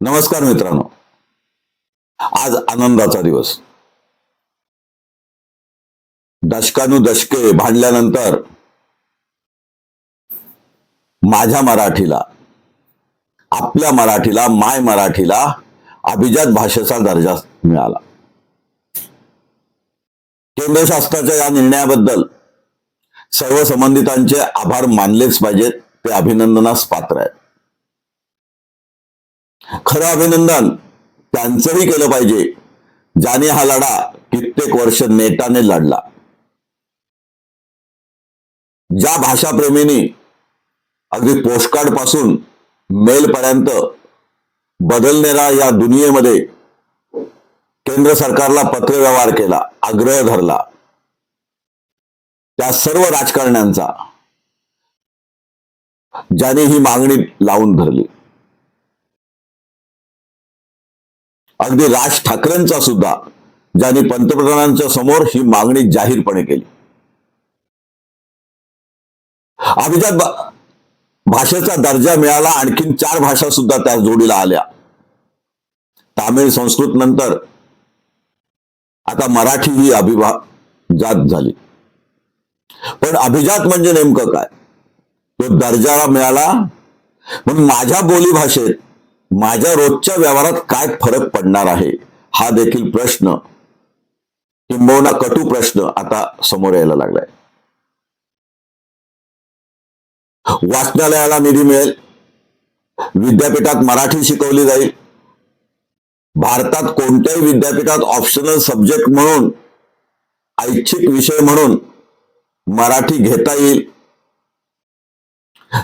नमस्कार मित्रांनो. आज आनंदाचा दिवस. दशकानुदशके भांडल्यानंतर माझ्या मराठीला आपल्या मराठीला माय मराठीला अभिजात भाषेचा दर्जा मिळाला. केंद्र शासनाच्या या निर्णयाबद्दल सर्व संबंधितांचे आभार मानलेच पाहिजेत. ते अभिनंदनास पात्र आहेत. खरं अभिनंदन. त्यांचंही केलं पाहिजे. ज्याने हा लढा कित्येक वर्ष नेटाने लढला. ज्या भाषाप्रेमींनी अगदी पोस्टकार्डपासून मेल पर्यंत बदलणाऱ्या या दुनियेमध्ये केंद्र सरकारला पत्रव्यवहार केला आग्रह धरला. त्या सर्व राजकारण्यांचा ज्याने ही मागणी लावून धरली. अगदी राज ठाकरेंचा सुद्धा ज्यांनी पंतप्रधानांच्या समोर ही मागणी जाहीरपणे केली. अभिजात भाषेचा दर्जा मिळाला आणखीन चार भाषा सुद्धा त्या जोडीला आल्या. तामिळ संस्कृत नंतर आता मराठी ही अभिजात झाली. पण अभिजात म्हणजे नेमकं काय? तो दर्जा मिळाला. म्हणून माझ्या बोली भाषेत माझ्या रोजच्या व्यवहारात काय फरक पडणार आहे? हा देखील प्रश्न किंबहुना कटू प्रश्न आता समोर यायला लागलाय. वाचनालयाला निधी मिळेल विद्यापीठात मराठी शिकवली जाईल भारतात कोणत्याही विद्यापीठात ऑप्शनल सब्जेक्ट म्हणून ऐच्छिक विषय म्हणून मराठी घेता येईल.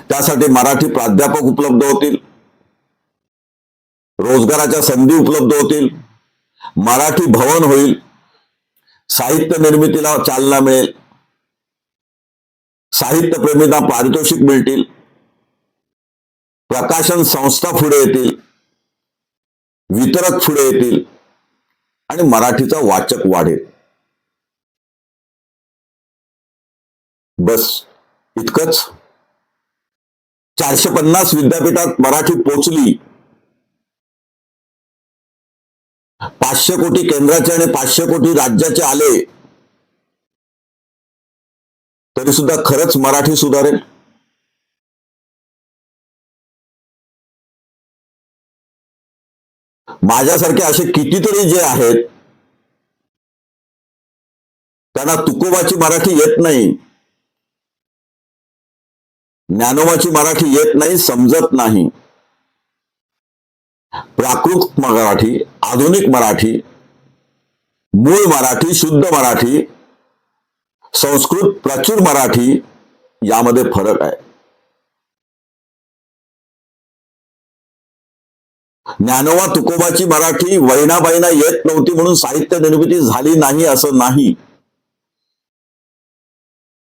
त्यासाठी मराठी प्राध्यापक उपलब्ध होतील. रोजगाराच्या संधी उपलब्ध होतील मराठी भवन होईल साहित्य निर्मितीला चालना मिळेल साहित्यप्रेमींना पारितोषिक मिळतील प्रकाशन संस्था पुढे येतील वितरक पुढे येतील आणि मराठीचा वाचक वाढेल. बस इतकंच. चारशे पन्नास विद्यापीठात मराठी पोचली. पाचशे कोटी केंद्राचे आणि पाचशे कोटी राज्याचे आले तरी सुद्धा खरंच मराठी सुधारेल? माझ्यासारखे असे कितीतरी जे आहेत त्यांना तुकोबाची मराठी येत नाही ज्ञानोबाची मराठी येत नाही समजत नाही. प्राकृत मराठी आधुनिक मराठी मूळ मराठी शुद्ध मराठी संस्कृत प्रचुर मराठी यामध्ये फरक आहे. ज्ञानोबा तुकोबाची मराठी वैनाबाईना येत नव्हती म्हणून साहित्य निर्मिती झाली नाही असं नाही.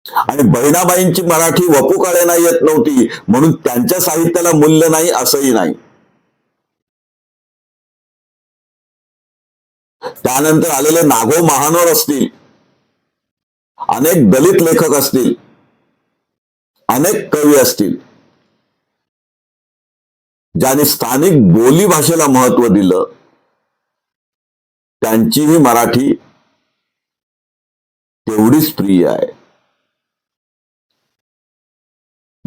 आणि बहिणाबाईंची मराठी वपू काळेना येत नव्हती म्हणून त्यांच्या साहित्याला मूल्य नाही असंही नाही. त्यानंतर आलेले नागो महानोर असतील. अनेक दलित लेखक असतील. अनेक कवी असतील. ज्यांनी स्थानिक बोली भाषेला महत्त्व दिलं. त्यांचीही मराठी तेवढीच प्रिय आहे.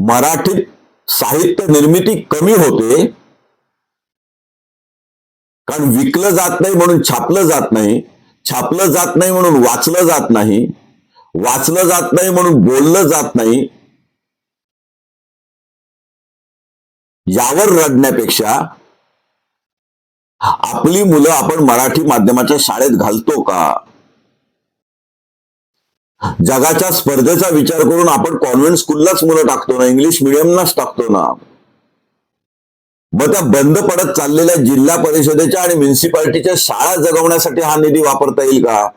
मराठीत साहित्य निर्मिती कमी होते कारण विकलं जात नाही म्हणून छापलं जात नाही छापलं जात नाही म्हणून वाचलं जात नाही वाचलं जात नाही म्हणून बोललं जात नाही. यावर रडण्यापेक्षा आपली मुलं आपण मराठी माध्यमाच्या शाळेत घालतो का? जगाच्या स्पर्धेचा विचार करून आपण कॉन्व्हेंट स्कूललाच मुलं टाकतो ना इंग्लिश मिडियमलाच टाकतो ना? मग त्या बंद पडत चाललेल्या जिल्हा परिषदेच्या आणि म्युन्सिपाल्टीच्या शाळा जगवण्यासाठी हा निधी वापरता येईल का?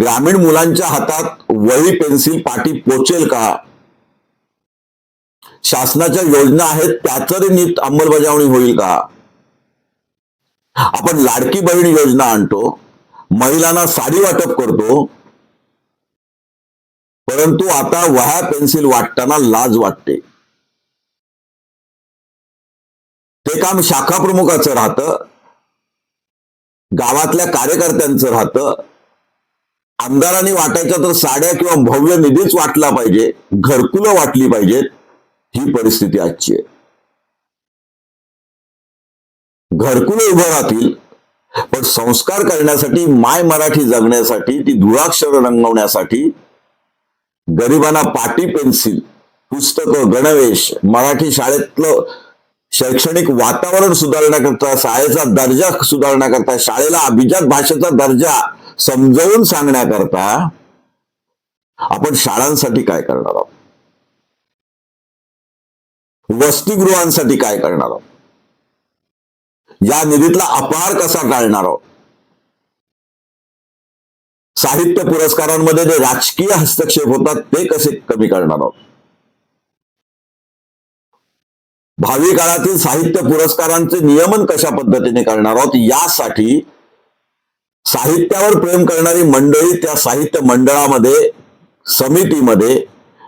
ग्रामीण मुलांच्या हातात वही पेन्सिल पाठी पोचेल का? शासनाच्या योजना आहेत त्याच नीट अंमलबजावणी होईल का? आपण लाडकी बहीण योजना आणतो महिलांना साडी वाटप करतो परंतु आता वह्या पेन्सिल वाटताना लाज वाटते. ते काम शाखा प्रमुखाचं राहतं. गावातल्या कार्यकर्त्यांचं राहतं. आमदारांनी वाटायचं तर साड्या किंवा भव्य निधीच वाटला पाहिजे. घरकुलं वाटली पाहिजेत. ही परिस्थिती आजची आहे. घरकुलं उभं राहतील पण संस्कार करण्यासाठी माय मराठी जगण्यासाठी ती धुळाक्षर रंगवण्यासाठी गरिबांना पाटी पेन्सिल पुस्तकं गणवेश मराठी शाळेतलं शैक्षणिक वातावरण सुधारण्याकरता शाळेचा दर्जा सुधारण्याकरता शाळेला अभिजात भाषेचा दर्जा समजावून सांगण्याकरता आपण शाळांसाठी काय करणार आहोत? वसतिगृहांसाठी काय करणार आहोत? या निधीतला अपहार कसा टाळणार आहोत? साहित्य पुरस्कारांमध्ये जे राजकीय हस्तक्षेप होतात ते कसे कमी करणार आहोत? भावी काळातील साहित्य पुरस्कारांचे नियमन कशा पद्धतीने करणार आहोत? यासाठी साहित्यावर प्रेम करणारी मंडळी त्या साहित्य मंडळामध्ये समितीमध्ये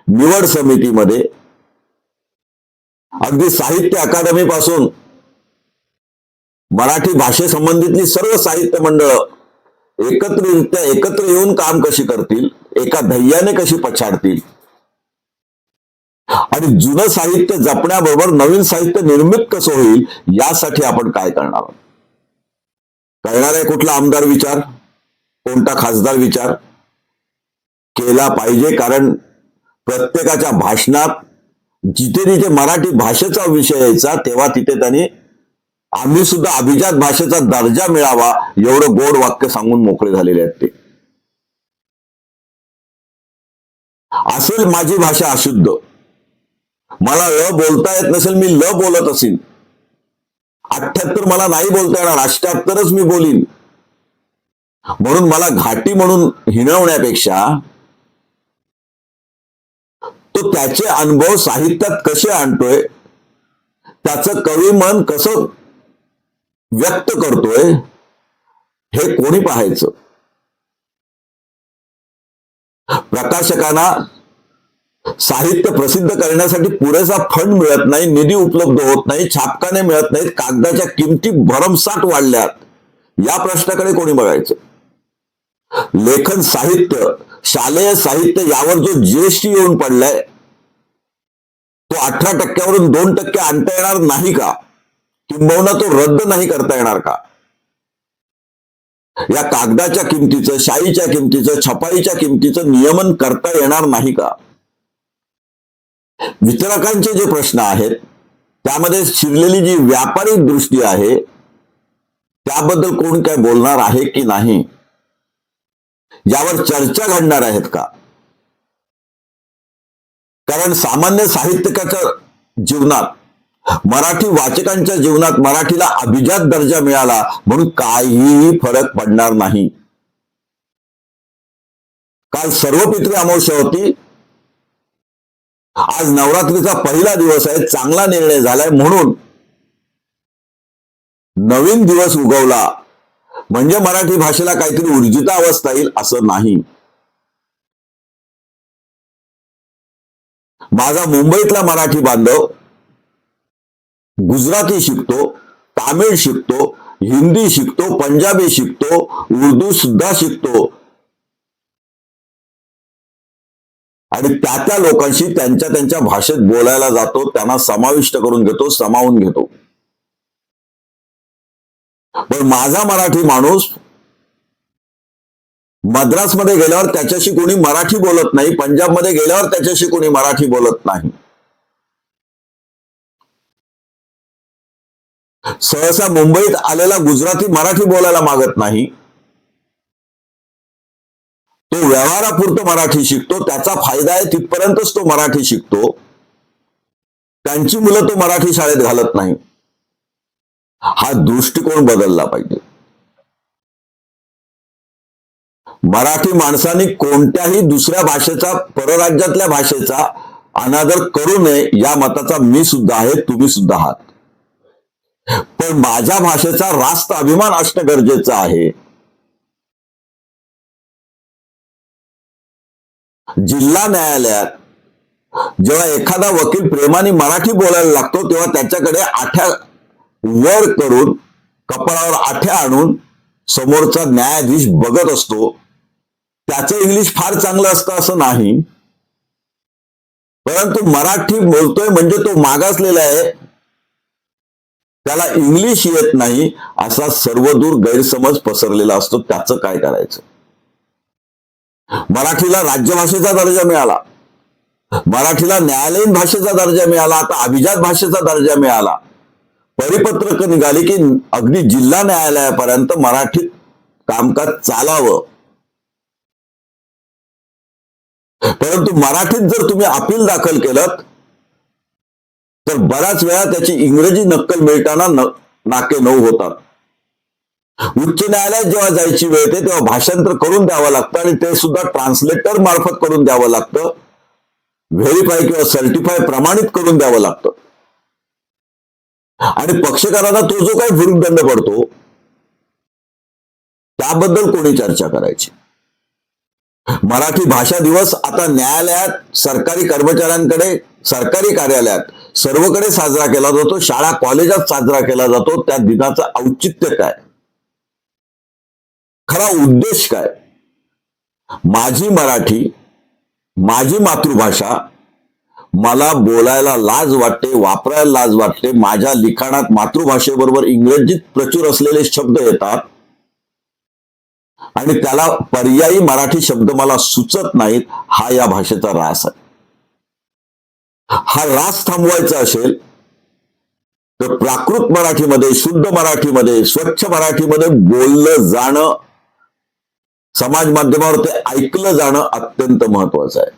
निवड समितीमध्ये अगदी साहित्य अकादमी पासून मराठी भाषेसंबंधितली सर्व साहित्य मंडळ एकत्रित्या एकत्र येऊन काम कशी करतील? एका ध्येयाने कशी पछाडतील? आणि जुनं साहित्य जपण्याबरोबर नवीन साहित्य निर्मित कसं होईल? यासाठी आपण काय करणार आहोत? करणार आहे कुठला आमदार विचार? कोणता खासदार विचार? केला पाहिजे कारण प्रत्येकाच्या भाषणात जिथे जिथे मराठी भाषेचा विषय यायचा तेव्हा तिथे त्यांनी आम्ही सुद्धा अभिजात भाषेचा दर्जा मिळावा एवढं गोड वाक्य सांगून मोकळे झालेले आहेत ते. असेल माझी भाषा अशुद्ध. मला ल बोलता येत नसेल मी ल बोलत असेल. अठ्याहत्तर मला नाही बोलता येणार अष्ट्याहत्तरच मी बोलीन. म्हणून मला घाटी म्हणून हिणवण्यापेक्षा तो त्याचे अनुभव साहित्यात कसे आणतोय त्याचं कवी मन कसं व्यक्त करतोय हे कोणी पाहायचं? प्रकाशकांना साहित्य प्रसिद्ध करण्यासाठी पुरेसा फंड मिळत नाही निधी उपलब्ध होत नाही छापकाने मिळत नाहीत कागदाच्या किमती भरमसाठ वाढल्यात. या प्रश्नाकडे कोणी बघायचं? लेखन साहित्य शालेय साहित्य यावर जो जीएसटी येऊन पडलाय तो अठरा टक्क्यावरून दोन टक्के आणता येणार नाही का? किंबहुना तो रद्द नाही करता येणार का? या कागदाच्या किमतीचं शाईच्या किमतीचं छपाईच्या किमतीचं नियमन करता येणार नाही का? वितरकांचे जे प्रश्न आहेत त्यामध्ये शिरलेली जी व्यापारी दृष्टी आहे त्याबद्दल कोण काय बोलणार आहे की नाही? यावर चर्चा घडणार आहेत का? कारण सामान्य साहित्यिकाच्या जीवनात मराठी वाचकांच्या जीवनात मराठीला अभिजात दर्जा मिळाला म्हणून काहीही फरक पडणार नाही. काल सर्व पित्री अमावस्या होती. आज नवरात्रीचा पहिला दिवस आहे चांगला निर्णय झालाय म्हणून नवीन दिवस उगवला. म्हणजे मराठी भाषेला काहीतरी ऊर्जिता अवस्था येईल असं नाही. माझा मुंबईतला मराठी बांधव गुजराती शिकतो तामिळ शिकतो हिंदी शिकतो पंजाबी शिकतो उर्दू सुद्धा शिकतो. आणि त्या त्या लोकांशी त्यांच्या त्यांच्या भाषेत बोलायला जातो त्यांना समाविष्ट करून घेतो समावून घेतो. पण माझा मराठी माणूस मद्रासमध्ये गेल्यावर त्याच्याशी कोणी मराठी बोलत नाही पंजाबमध्ये गेल्यावर त्याच्याशी कोणी मराठी बोलत नाही. सहसा मुंबईत आलेला गुजराती मराठी बोलायला मागत नाही. तो व्यवहारापुरतं मराठी शिकतो त्याचा फायदा आहे तिथपर्यंतच तो मराठी शिकतो. त्यांची मुलं तो मराठी शाळेत घालत नाही. हा दृष्टिकोन बदलला पाहिजे. मराठी माणसांनी कोणत्याही दुसऱ्या भाषेचा परराज्यातल्या भाषेचा अनादर करू नये या मताचा मी सुद्धा आहे तुम्ही सुद्धा आहात. पण माझ्या भाषेचा रास्त अभिमान असणं गरजेचं आहे. जिल्हा न्यायालयात जेव्हा एखादा वकील प्रेमाने मराठी बोलायला लागतो तेव्हा त्याच्याकडे आठ्या वर करून कपाळावर आठ्या आणून समोरचा न्यायाधीश बघत असतो. त्याचं इंग्लिश फार चांगलं असतं असं नाही. परंतु मराठी बोलतोय म्हणजे तो मागासलेला आहे. त्याला इंग्लिश येत नाही असा सर्वदूर गैरसमज पसरलेला असतो त्याचं काय करायचं? मराठीला राज्यभाषेचा दर्जा मिळाला. मराठीला न्यायालयीन भाषेचा दर्जा मिळाला आता अभिजात भाषेचा दर्जा मिळाला. परिपत्रक निघाली की अगदी जिल्हा न्यायालयापर्यंत मराठीत कामकाज चालावं. परंतु मराठीत जर तुम्ही अपील दाखल केलं तर बऱ्याच वेळा त्याची इंग्रजी नक्कल मिळताना नाके नऊ होतात. उच्च न्यायालयात जेव्हा जायची वेळ येते तेव्हा भाषांतर करून द्यावं लागतं आणि ते सुद्धा ट्रान्सलेटर मार्फत करून द्यावं लागतं. व्हेरीफाय किंवा सर्टिफाय प्रमाणित करून द्यावं लागतं. आणि पक्षकारांना तो जो काही भुरुदंड पडतो त्याबद्दल कोणी चर्चा करायची? मराठी भाषा दिवस आता न्यायालयात सरकारी कर्मचाऱ्यांकडे सरकारी कार्यालयात सर्वकडे साजरा केला जातो शाळा कॉलेजात साजरा केला जातो त्या दिनाचं औचित्य काय? खरा उद्देश काय? माझी मराठी माझी मातृभाषा मला बोलायला लाज वाटते वापरायला लाज वाटते माझ्या लिखाणात मातृभाषेबरोबर इंग्रजीत प्रचूर असलेले शब्द येतात आणि त्याला पर्यायी मराठी शब्द मला सुचत नाहीत हा या भाषेचा रास आहे. हा रास थांबवायचा असेल तर प्राकृत मराठीमध्ये शुद्ध मराठीमध्ये स्वच्छ मराठीमध्ये बोललं जाणं समाज माध्यमावर ते ऐकलं जाणं अत्यंत महत्वाचं आहे.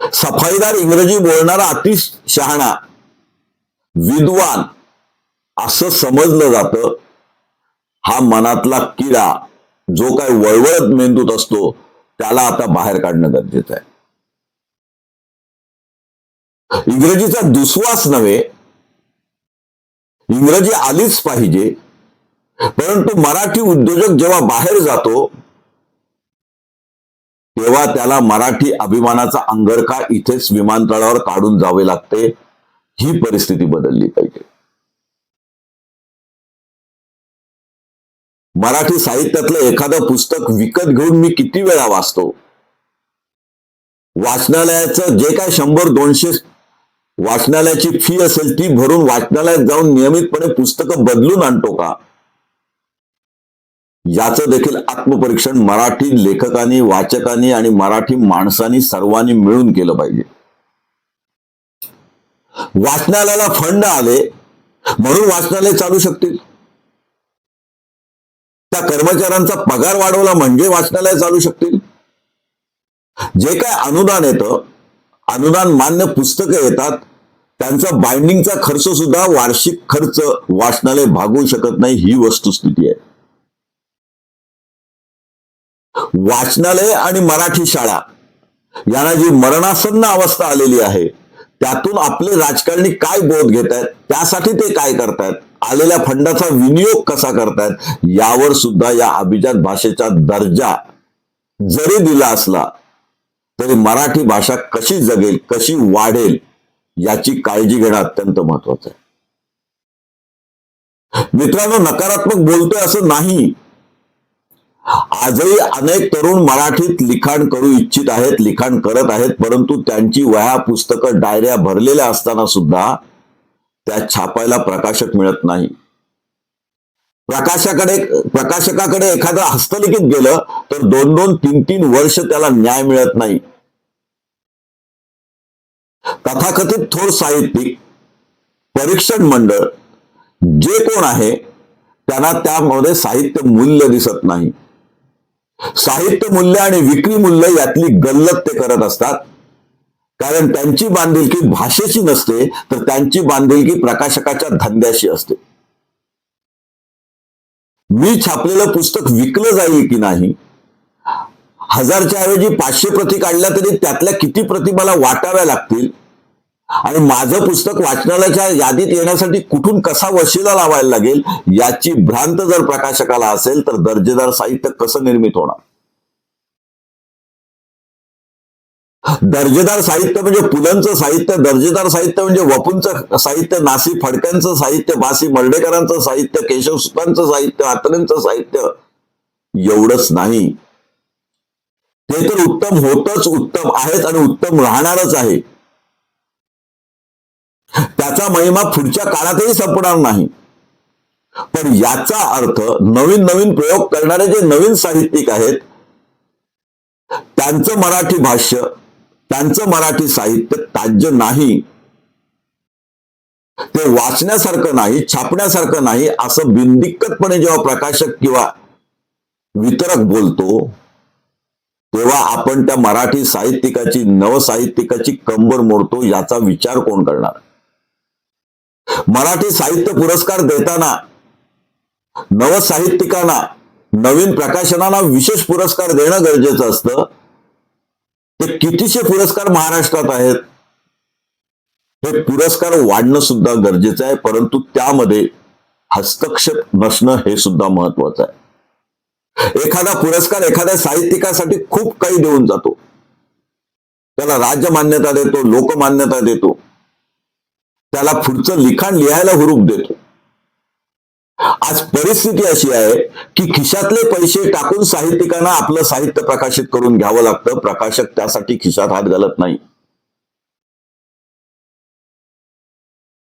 सफाईदार इंग्रजी बोलणारा अतिश शहाणा विद्वान असं समजलं जातं हा मनातला किडा जो काय वळवळत मेंदूत असतो त्याला आता बाहेर काढणं गरजेचं आहे. इंग्रजीचा दुस्वास नव्हे. इंग्रजी आलीच पाहिजे. परंतु मराठी उद्योजक जेव्हा बाहेर जातो तेव्हा त्याला मराठी अभिमानाचा अंगरखा इथेच विमानतळावर काढून जावे लागते. ही परिस्थिती बदलली पाहिजे. मराठी साहित्यातलं एखादं पुस्तक विकत घेऊन मी किती वेळा वाचतो? वाचनालयाचं जे काय शंभर दोनशे वाचनालयाची फी असेल ती भरून वाचनालयात जाऊन नियमितपणे पुस्तकं बदलून आणतो का? याचं देखील आत्मपरीक्षण मराठी लेखकांनी वाचकांनी आणि मराठी माणसांनी सर्वांनी मिळून केलं पाहिजे. वाचनालयाला फंड आले म्हणून वाचनालय चालू शकतील. त्या कर्मचाऱ्यांचा पगार वाढवला म्हणजे वाचनालय चालू शकतील. जे काय अनुदान येतं अनुदान मान्य पुस्तकं येतात त्यांचा बाइंडिंगचा खर्च सुद्धा वार्षिक खर्च वाचनालय भागवू शकत नाही ही वस्तुस्थिती आहे. वाचनालय आणि मराठी शाळा यांना जी मरणासन्न अवस्था आलेली आहे त्यातून आपले राजकारणी काय बोध घेत आहेत त्यासाठी ते काय करतायत आलेल्या फंडाचा विनियोग कसा करतायत यावर सुद्धा या अभिजात भाषेचा दर्जा जरी दिला असला तरी मराठी भाषा कशी जगेल कशी वाढेल याची काळजी घेणं अत्यंत महत्वाचं आहे. मित्रांनो नकारात्मक बोलतोय असं नाही. आजही अनेक तरुण मराठीत लिखाण करू इच्छित आहेत लिखाण करत आहेत परंतु त्यांची वह्या पुस्तकं डायऱ्या भरलेल्या असताना सुद्धा त्या छापायला प्रकाशक मिळत नाही. प्रकाशाकडे प्रकाशकाकडे एखादं हस्तलिखित गेलं तर दोन दोन तीन तीन वर्ष त्याला न्याय मिळत नाही. तथाकथित थोर साहित्यिक परीक्षण मंडळ जे कोण आहे त्यांना त्यामध्ये साहित्य मूल्य दिसत नाही. साहित्य मूल्य आणि विक्री मूल्य यातली गल्लत ते करत असतात. कारण त्यांची बांधिलकी भाषेची नसते तर त्यांची बांधिलकी प्रकाशकाच्या धंद्याशी असते. मी छापलेलं पुस्तक विकलं जाईल की नाही? हजारच्या ऐवजी पाचशे प्रती काढल्या तरी त्यातल्या किती प्रती मला वाटाव्या लागतील? आणि माझं पुस्तक वाचनालयाच्या यादीत येण्यासाठी कुठून कसा वशिला लावायला लागेल? याची भ्रांत जर प्रकाशकाला असेल तर दर्जेदार साहित्य कसं निर्मित होणार? दर्जेदार साहित्य म्हणजे पुलंचं साहित्य दर्जेदार साहित्य म्हणजे वपूंचं साहित्य नासी फडक्यांचं साहित्य बासी मर्डेकरांचं साहित्य केशवसुतांचं साहित्य आतरेंचं साहित्य एवढंच नाही. ते तर उत्तम होतच उत्तम आहेत आणि उत्तम राहणारच आहे. त्याचा महिमा पुढच्या काळातही संपणार नाही. पण याचा अर्थ नवीन नवीन प्रयोग करणारे जे नवीन साहित्यिक आहेत त्यांचं मराठी भाष्य त्यांचं मराठी साहित्य ताज्य नाही. ते वाचण्यासारखं नाही छापण्यासारखं नाही असं बिनदिक्कतपणे जेव्हा प्रकाशक किंवा वितरक बोलतो तेव्हा आपण त्या मराठी साहित्यिकाची नवसाहित्यिकाची कंबर मोडतो याचा विचार कोण करणार? मराठी साहित्य पुरस्कार देताना नवसाहित्यिकांना नवीन प्रकाशनांना विशेष पुरस्कार देणं गरजेचं असतं. ते कितीशे पुरस्कार महाराष्ट्रात आहेत? हे पुरस्कार वाढणं सुद्धा गरजेचं आहे परंतु त्यामध्ये हस्तक्षेप नसणं हे सुद्धा महत्वाचं आहे. एखादा पुरस्कार एखाद्या साहित्यिकासाठी खूप काही देऊन जातो. त्याला राज्य मान्यता देतो लोकमान्यता देतो. त्याला पुढचं लिखाण लिहायला हुरूप देतो. आज परिस्थिती अशी आहे की खिशातले पैसे टाकून साहित्यिकांना आपलं साहित्य प्रकाशित करून घ्यावं लागतं. प्रकाशक त्यासाठी खिशात हात घालत नाही.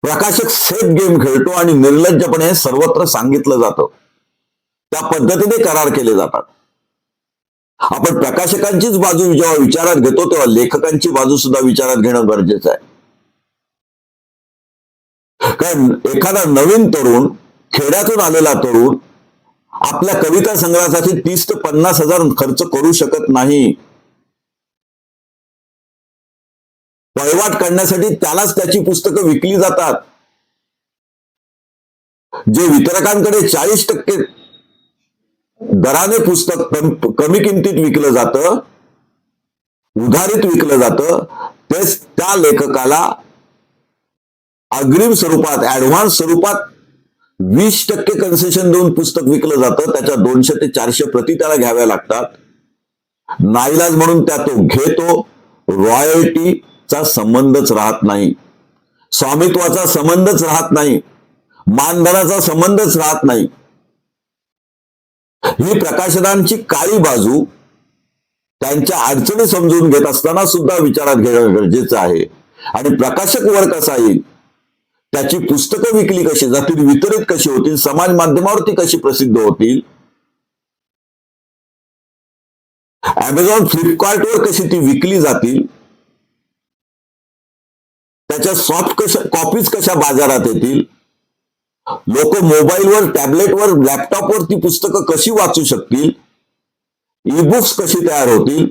प्रकाशक सेफ गेम खेळतो आणि निर्लज्जपणे सर्वत्र सांगितलं जातं. त्या पद्धतीने करार केले जातात. आपण प्रकाशकांचीच बाजू जेव्हा विचारात घेतो तेव्हा लेखकांची बाजू सुद्धा विचारात घेणं गरजेचं आहे. कारण एखादा नवीन तरुण खेड्यातून आलेला तरुण आपल्या कविता संग्रहासाठी तीस ते पन्नास हजार खर्च करू शकत नाही. पळवाट काढण्यासाठी त्यालाच त्याची पुस्तकं विकली जातात. जे वितरकांकडे चाळीस टक्के दराने पुस्तक कमी किमतीत विकलं जातं उधारीत विकलं जातं तेच त्या लेखकाला अग्रिम स्वरूपात ऍडव्हान्स स्वरूपात वीस टक्के कन्सेशन देऊन पुस्तक विकलं जातं. त्याच्या दोनशे ते चारशे प्रती त्याला घ्याव्या लागतात. नाईलाज म्हणून त्या तो घेतो. रॉयल्टीचा संबंधच राहत नाही. स्वामित्वाचा संबंधच राहत नाही. मानधनाचा संबंधच राहत नाही. ही प्रकाशनांची काळी बाजू त्यांच्या अडचणी समजून घेत असताना सुद्धा विचारात घेणं गरजेचं आहे. आणि प्रकाशक वर कसा येईल? त्याची पुस्तकं विकली कशी जातील वितरित कशी होतील समाज माध्यमावरती कशी प्रसिद्ध होतील? अमेझॉन फ्लिपकार्टवर कशी ती विकली जातील? त्याच्या सॉफ्ट कशा कॉपीज कशा बाजारात येतील? लोक मोबाईलवर टॅबलेटवर लॅपटॉपवर ती पुस्तकं कशी वाचू शकतील? ई बुक्स कशी तयार होतील?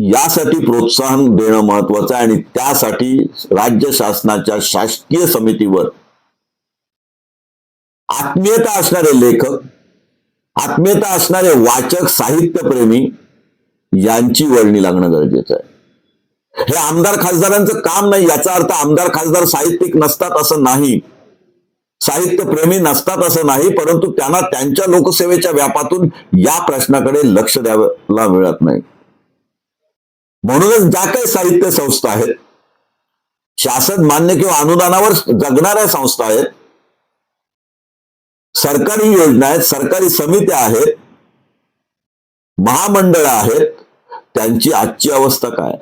यासाठी प्रोत्साहन देणं महत्वाचं आहे आणि त्यासाठी राज्य शासनाच्या शासकीय समितीवर आत्मीयता असणारे लेखक आत्मीयता असणारे वाचक साहित्यप्रेमी यांची वर्णी लागणं गरजेचं आहे. हे आमदार खासदारांचं काम नाही याचा अर्थ आमदार खासदार साहित्यिक नसतात असं नाही. साहित्यप्रेमी नसतात असं नाही परंतु त्यांना त्यांच्या लोकसेवेच्या व्यापातून या प्रश्नाकडे लक्ष द्यायला मिळत नाही. म्हणूनच ज्या काही साहित्य संस्था आहेत शासन मान्य किंवा अनुदानावर जगणाऱ्या संस्था आहेत सरकारी योजना आहेत सरकारी समित्या आहेत महामंडळ आहेत त्यांची आजची अवस्था काय?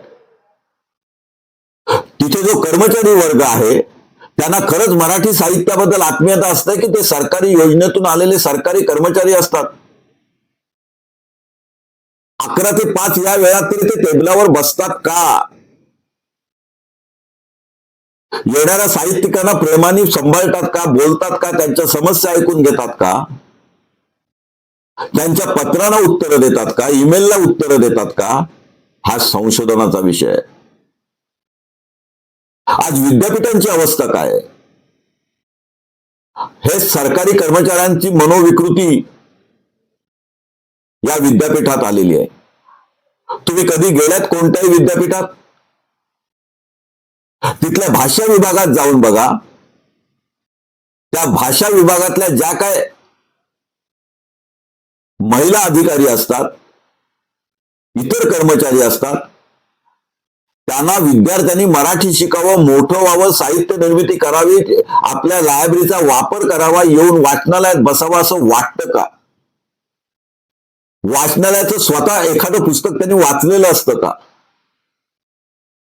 तिथे जो कर्मचारी वर्ग आहे त्यांना खरंच मराठी साहित्याबद्दल आत्मीयता असते की ते सरकारी योजनेतून आलेले सरकारी कर्मचारी असतात? अकरा ते पाच या वेळात तरी ते टेबलावर बसतात का? येणाऱ्या साहित्यिकांना प्रेमाने सांभाळतात का? बोलतात का? त्यांच्या समस्या ऐकून घेतात का? त्यांच्या पत्रांना उत्तर देतात का? ईमेलला उत्तर देतात का? हा संशोधनाचा विषय आहे. आज विद्यापीठांची अवस्था काय हे सरकारी कर्मचाऱ्यांची मनोविकृती या विद्यापीठात आलेली आहे. तुम्ही कधी गेल्यात कोणत्याही विद्यापीठात? तिथल्या भाषा विभागात जाऊन बघा. त्या भाषा विभागातल्या ज्या काय महिला अधिकारी असतात इतर कर्मचारी असतात त्यांना विद्यार्थ्यांनी मराठी शिकावं मोठं व्हावं साहित्य निर्मिती करावी आपल्या लायब्ररीचा वापर करावा येऊन वाचनालयात बसावं असं वाटतं का? वाचनालयाचं स्वतः एखादं पुस्तक त्यांनी वाचलेलं असतं का?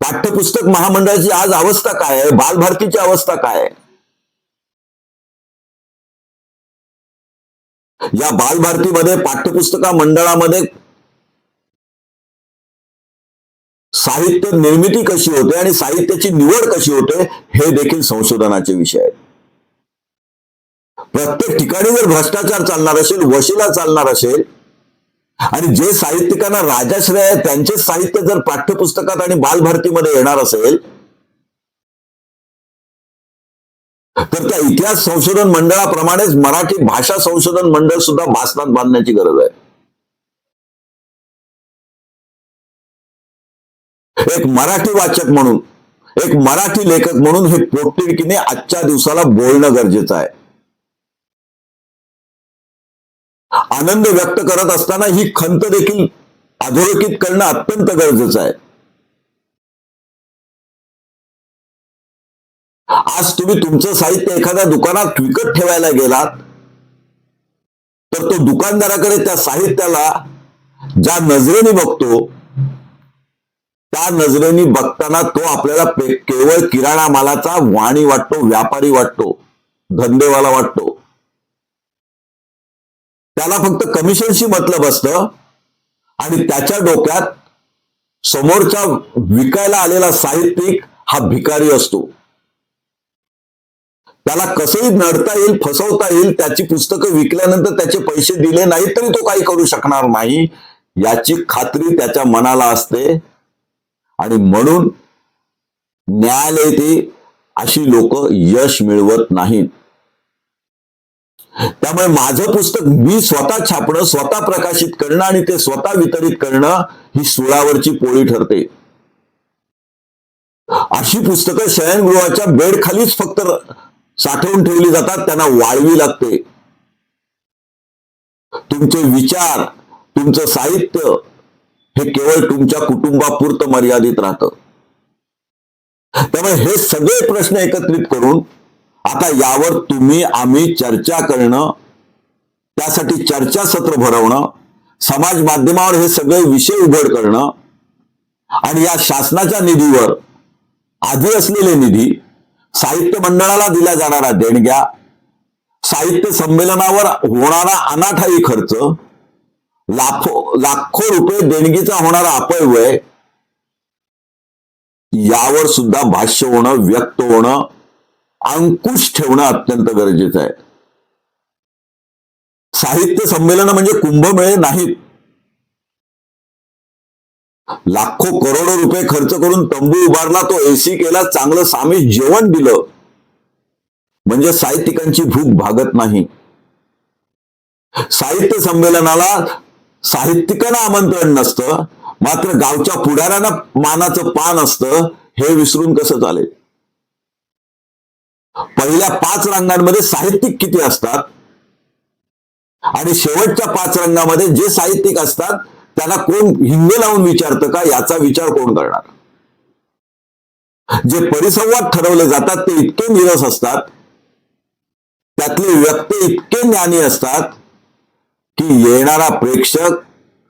पाठ्यपुस्तक महामंडळाची आज अवस्था काय आहे? बालभारतीची अवस्था काय आहे? या बालभारतीमध्ये पाठ्यपुस्तका मंडळामध्ये साहित्य निर्मिती कशी होते आणि साहित्याची निवड कशी होते हे देखील संशोधनाचे विषय आहेत. प्रत्येक ठिकाणी जर भ्रष्टाचार चालणार असेल वशिला चालणार असेल आणि जे साहित्यिकांना राजाश्रय आहे त्यांचे साहित्य जर पाठ्यपुस्तकात आणि बालभारतीमध्ये येणार असेल तर त्या इतिहास संशोधन मंडळाप्रमाणेच मराठी भाषा संशोधन मंडळ सुद्धा भाषणात बांधण्याची गरज आहे. एक मराठी वाचक म्हणून एक मराठी लेखक म्हणून हे पोटतिडकीने आजच्या दिवसाला बोलणं गरजेचं आहे. आनंद व्यक्त करत असताना ही खंत देखील अधोरेखित करणं अत्यंत गरजेचं आहे. आज तुम्ही तुमचं साहित्य एखाद्या दुकानात विकत ठेवायला गेलात तर तो दुकानदाराकडे त्या साहित्याला ज्या नजरेने बघतो त्या नजरेने बघताना तो आपल्याला पे- केवळ किराणा मालाचा वाणी वाटतो व्यापारी वाटतो धंदेवाला वाटतो. त्याला फक्त कमिशनशी मतलब असतं. आणि त्याच्या डोक्यात समोरचा विकायला आलेला साहित्यिक हा भिकारी असतो. त्याला कसंही नडता येईल फसवता येईल त्याची पुस्तकं विकल्यानंतर त्याचे पैसे दिले नाही तरी तो काही करू शकणार नाही. याची खात्री त्याच्या मनाला असते. आणि म्हणून न्यायालयात अशी लोक यश मिळवत नाहीत. त्यामुळे माझं पुस्तक मी स्वतः छापणं स्वतः प्रकाशित करणं आणि ते स्वतः वितरित करणं ही सुळावरची पोळी ठरते. अशी पुस्तकं शयनगृहाच्या बेडखालीच फक्त साठवून ठेवली जातात त्यांना वाळवी लागते. तुमचे विचार तुमचं साहित्य हे केवळ तुमच्या कुटुंबापुरतं मर्यादित राहतं. त्यामुळे हे सगळे प्रश्न एकत्रित करून आता यावर तुम्ही आम्ही चर्चा करणं त्यासाठी चर्चासत्र भरवणं समाज माध्यमावर हे सगळे विषय उघड करणं आणि या शासनाच्या निधीवर आधी असलेले निधी साहित्य मंडळाला दिल्या जाणारा देणग्या साहित्य संमेलनावर होणारा अनाठाई खर्च लाखो लाखो रुपये देणगीचा होणारा अपव्यय यावर सुद्धा भाष्य होणं व्यक्त होणं अंकुश ठेवणं अत्यंत गरजेचं आहे. साहित्य संमेलन म्हणजे कुंभमेळे नाहीत. लाखो करोडो रुपये खर्च करून तंबू उभारला तो एसी केला चांगलं सामील जेवण दिलं. म्हणजे साहित्यिकांची भूक भागत नाही. साहित्य संमेलनाला साहित्यिकांना आमंत्रण नसतं मात्र गावच्या पुढाऱ्यांना मानाचं पान असतं हे विसरून कसं चालेल? पहिल्या पाच रंगांमध्ये साहित्यिक किती असतात? आणि शेवटच्या पाच रंगामध्ये जे साहित्यिक असतात त्यांना कोण हिंगे लावून विचारतं का? याचा विचार कोण करणार? जे परिसंवाद ठरवले जातात ते इतके निरस असतात त्यातले व्यक्ती इतके ज्ञानी असतात की येणारा प्रेक्षक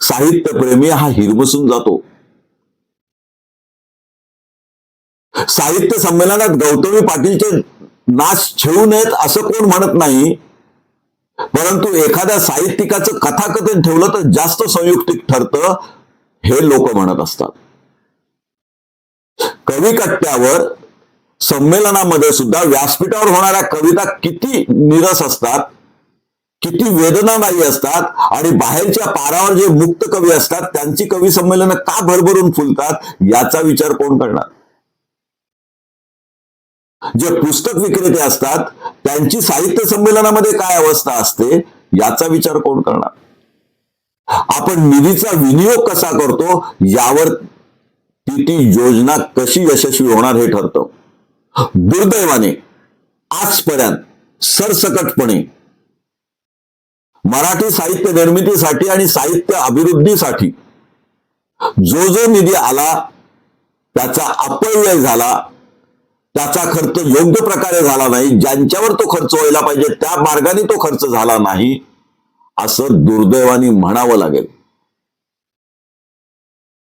साहित्यप्रेमी हा हिरमसून जातो. साहित्य संमेलनात गौतमी पाटीलचे नाश ठेवू नयेत असं कोण म्हणत नाही. परंतु एखाद्या साहित्यिकाचं कथाकथन ठेवलं तर जास्त संयुक्तिक ठरतं हे लोक म्हणत असतात. कवी कट्ट्यावर संमेलनामध्ये सुद्धा व्यासपीठावर होणाऱ्या कविता किती निरस असतात किती वेदनादायी असतात आणि बाहेरच्या पारावर जे मुक्त कवी असतात त्यांची कवी संमेलनं का भरभरून फुलतात याचा विचार कोण करणार? जे पुस्तक विक्रेते असतात त्यांची साहित्य संमेलनामध्ये काय अवस्था असते याचा विचार कोण करणार? आपण निधीचा विनियोग कसा करतो यावर ती ती योजना कशी यशस्वी होणार हे ठरतं. दुर्दैवाने आजपर्यंत सरसकटपणे मराठी साहित्य निर्मितीसाठी आणि साहित्य अभिवृद्धीसाठी जो जो निधी आला त्याचा अपव्यय झाला त्याचा खर्च योग्य प्रकारे झाला नाही. ज्यांच्यावर तो खर्च व्हायला पाहिजे त्या मार्गाने तो खर्च झाला नाही असं दुर्दैवाने म्हणावं लागेल.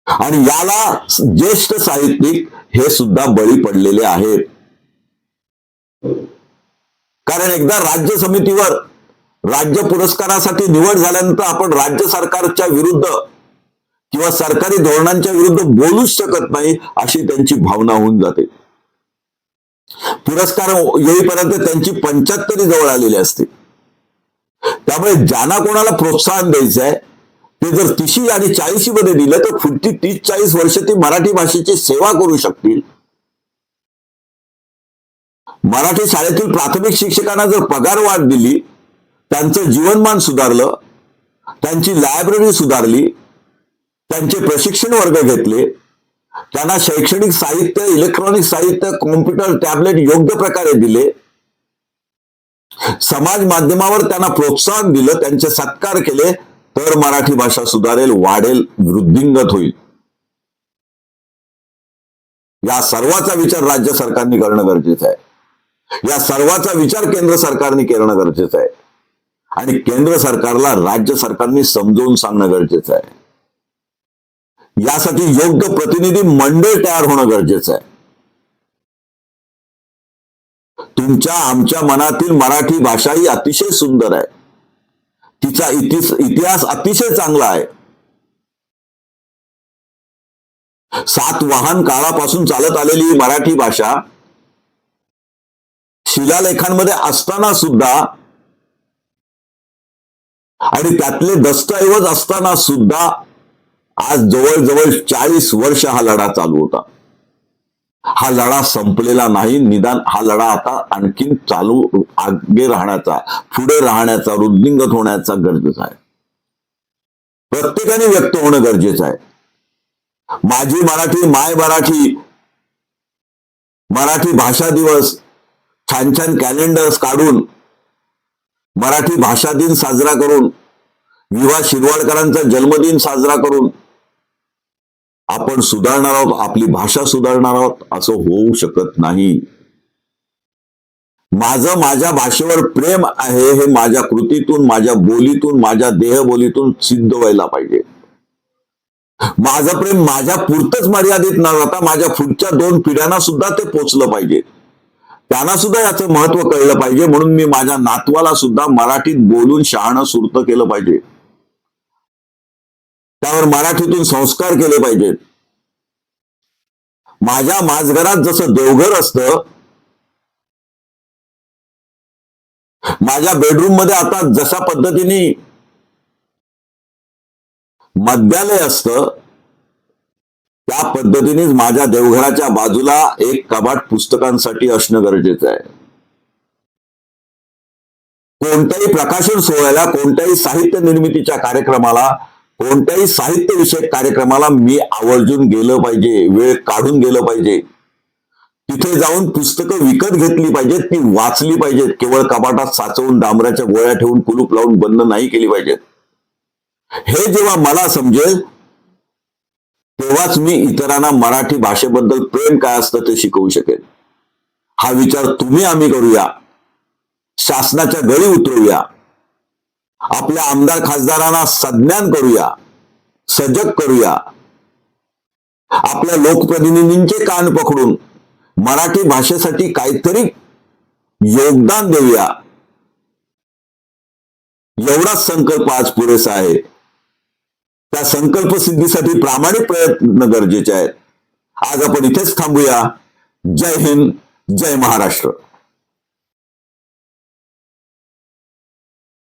आणि याला ज्येष्ठ साहित्यिक हे सुद्धा बळी पडलेले आहेत. कारण एकदा राज्य समितीवर राज्य पुरस्कारासाठी निवड झाल्यानंतर आपण राज्य सरकारच्या विरुद्ध किंवा सरकारी धोरणांच्या विरुद्ध बोलूच शकत नाही अशी त्यांची भावना होऊन जाते. पुरस्कार येईपर्यंत त्यांची पंच्याहत्तरी जवळ आलेली असते. त्यामुळे ज्यांना कोणाला प्रोत्साहन द्यायचं आहे ते जर तिशी आणि चाळीशी मध्ये दिलं तर पुढची तीस चाळीस वर्ष ती मराठी भाषेची सेवा करू शकतील. मराठी शाळेतील प्राथमिक शिक्षकांना जर पगार वाढ दिली त्यांचं जीवनमान सुधारलं त्यांची लायब्ररी सुधारली त्यांचे प्रशिक्षण वर्ग घेतले त्यांना शैक्षणिक साहित्य इलेक्ट्रॉनिक साहित्य कॉम्प्युटर टॅबलेट योग्य प्रकारे दिले. समाज माध्यमावर त्यांना प्रोत्साहन दिलं त्यांचे सत्कार केले तर मराठी भाषा सुधारेल वाढेल वृद्धिंगत होईल. या सर्वाचा विचार राज्य सरकारने करणं गरजेचं आहे. या सर्वाचा विचार केंद्र सरकारने करणं गरजेचं आहे. आणि केंद्र सरकारला राज्य सरकारने समजवून सांगणं गरजेचं आहे. यासाठी योग्य प्रतिनिधी मंडळ तयार होणं गरजेचं आहे. तुमच्या आमच्या मनातील मराठी भाषा ही अतिशय सुंदर आहे. तिचा इतिहास इतिहास अतिशय चांगला आहे. सात वाहन काळापासून चालत आलेली ही मराठी भाषा शिलालेखांमध्ये असताना सुद्धा आणि त्यातले दस्तऐवज असताना सुद्धा आज जवळजवळ चाळीस वर्ष हा लढा चालू होता. हा लढा संपलेला नाही निदान हा लढा आता आणखीन चालू आगे राहण्याचा पुढे राहण्याचा वृद्धिंगत होण्याचा गरजेचा आहे. प्रत्येकाने व्यक्त होणं गरजेचं आहे. माझी मराठी माय मराठी मराठी भाषा दिवस छान छान कॅलेंडर्स काढून मराठी भाषा दिन साजरा करून विवा शिरवाडकरांचा जन्मदिन साजरा करून आपण सुधारणार आहोत आपली भाषा सुधारणार आहोत असं होऊ शकत नाही. माझं माझ्या भाषेवर प्रेम आहे हे माझ्या कृतीतून माझ्या बोलीतून माझ्या देहबोलीतून सिद्ध व्हायला पाहिजे. माझं प्रेम माझ्या पुरतच मर्यादित न राहता माझ्या पुढच्या दोन पिढ्यांना सुद्धा ते पोचलं पाहिजे. त्यांना सुद्धा याचं महत्त्व कळलं पाहिजे म्हणून मी माझ्या नातवाला सुद्धा मराठीत बोलून शहाणं सुरत केलं पाहिजे. त्यावर मराठीतून संस्कार केले पाहिजेत. माझ्या माझघरात जसं देवघर असतं माझ्या बेडरूममध्ये आता जशा पद्धतीने मद्यालय असत त्या पद्धतीनेच माझ्या देवघराच्या बाजूला एक कपाट पुस्तकांसाठी असणं गरजेचं आहे. कोणत्याही प्रकाशन सोहळ्याला कोणत्याही साहित्य निर्मितीच्या कार्यक्रमाला कोणत्याही साहित्य विषयक कार्यक्रमाला मी आवर्जून गेलं पाहिजे वेळ काढून गेलं पाहिजे. तिथे जाऊन पुस्तकं विकत घेतली पाहिजेत ती वाचली पाहिजेत. केवळ कपाटात साचवून डांबराच्या गोळ्या ठेवून कुलूप लावून बंद नाही केली पाहिजेत. हे जेव्हा मला समजेल तेव्हाच मी इतरांना मराठी भाषेबद्दल प्रेम काय असतं ते शिकवू शकेल हा विचार तुम्ही आम्ही करूया. शासनाच्या घरी उतरूया. आपल्या आमदार खासदारांना सज्ञान करूया सजग करूया. आपल्या लोकप्रतिनिधींचे कान पकडून मराठी भाषेसाठी काहीतरी योगदान देऊया. एवढाच संकल्प आज पुरेसा आहे. त्या संकल्प सिद्धीसाठी प्रामाणिक प्रयत्न गरजेचे आहेत. आज आपण इथेच थांबूया. जय हिंद जय महाराष्ट्र.